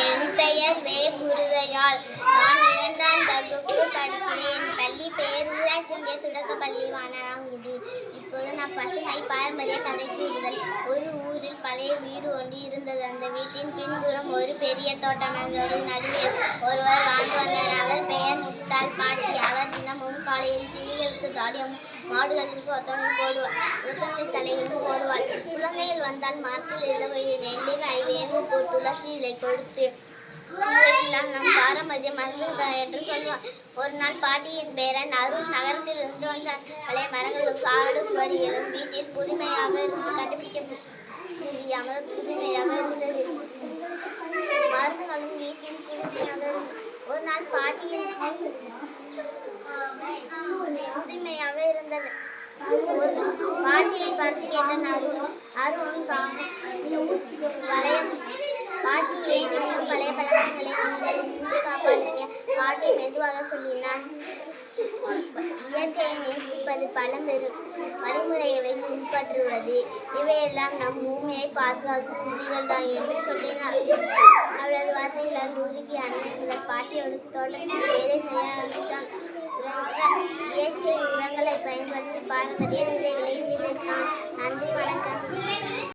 என் பெயர் வே நான் இரண்டாம் வகுப்பு படிக்கிறேன். பள்ளி பெயர் ஊராட்சி தொடக்க பள்ளி வானராங்குடி இப்போது நான் பசுமை பாரம்பரிய கதை கூறுதல். ஒரு ஊரில் பழைய வீடு ஒன்று இருந்தது. அந்த வீட்டின் பின்புறம் ஒரு பெரிய தோட்டம். அதோடு நடுவில் ஒருவர் வாழ்ந்து வந்தார். காலையில் தாடியம் மாடுகளுக்கு ஒத்தனை போடுவார் ஒத்தனை தலைகளுக்கு போடுவார் குழந்தைகள் வந்தால் மரத்தில் இருந்தபடி நெல்லிக்காய் வேம்பு துளசி இலை கொடுத்து இவையெல்லாம் நம் பாரம்பரிய மருந்து என்று சொல்லுவார் ஒரு நாள் பாட்டியின் பேரன் அருண் நகரத்தில் இருந்து வந்தார் பழைய மரங்களும் காடும் வழிகளும் வீட்டில் புதுமையாக இருந்து கண்டுபிடிக்க முடியாமல் புதுமையாக இருந்தது. மருந்துகளும் வீட்டில் புதுமையாக ஒரு நாள் பாட்டியின் புதுமையாக இருந்தது. பாட்டியை பார்த்து கேட்டேன் அருண் வளையம் பாட்டியை இன்னும் பழைய பழக்கங்களை நீங்கள் இன்று காப்பாற்றுங்க பாட்டி மெதுவாக சொல்லினான் இயற்கையை நேசிப்பது பலம் பெறும் வழிமுறைகளை பின்பற்றுவது. இவையெல்லாம் நம் பூமியை பாதுகாக்கும் உறுதிகள் தான் என்று சொல்லினார். அவளது வார்த்தைகளால் உருகி அண்ணன் முதல் பாட்டியோடு தோட்டத்தில் வேலை செய்ய ஆரம்பித்தான். Bye.